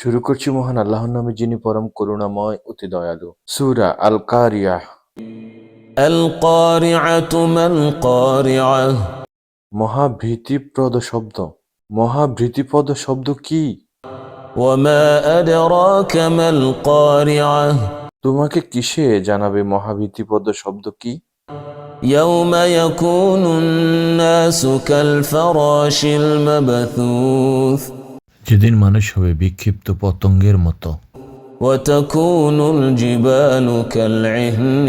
শুরু করছি মহান আল্লাহর নামে যিনি পরম করুণাময় অতি দয়ালু। সুরা আল কারিয়া মহাভীতিপ্রদ শব্দ। মহাভীতিপদ শব্দ কি? তোমাকে কিসে জানাবে মহাভীতিপদ শব্দ কি? يوم يكون الناس كالفراش المبثوث যেদিন মানুষ হবে বিক্ষিপ্ত পতঙ্গের মতো وتكون الجبال كالعهن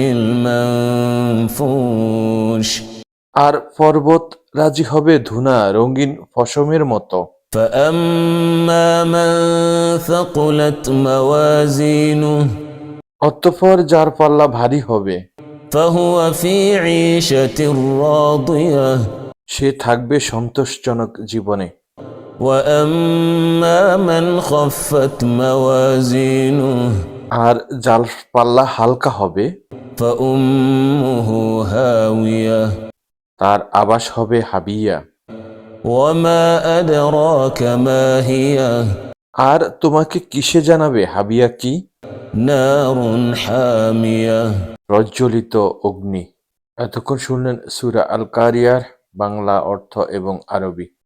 المنفوش আর পর্বত রাজি হবে ধুনা রঙিন ফসমের মতো فأما من ثقلت موازينه অতঃপর যার পাল্লা ভারী হবে فهو في عيشة راضية সে থাকবে সন্তোষজনক জীবনে وأما من خفت موازينه আর যার পাল্লা হালকা হবে فأمه هاوية তার আবাস হবে হাবিয়া وما أدراك ما هي আর তোমাকে কিসে জানাবে হাবিয়া কি نار حامية প্রজ্বলিত অগ্নি। এতক্ষণ শুনলেন সুরা আল কারিয়ার বাংলা অর্থ এবং আরবি।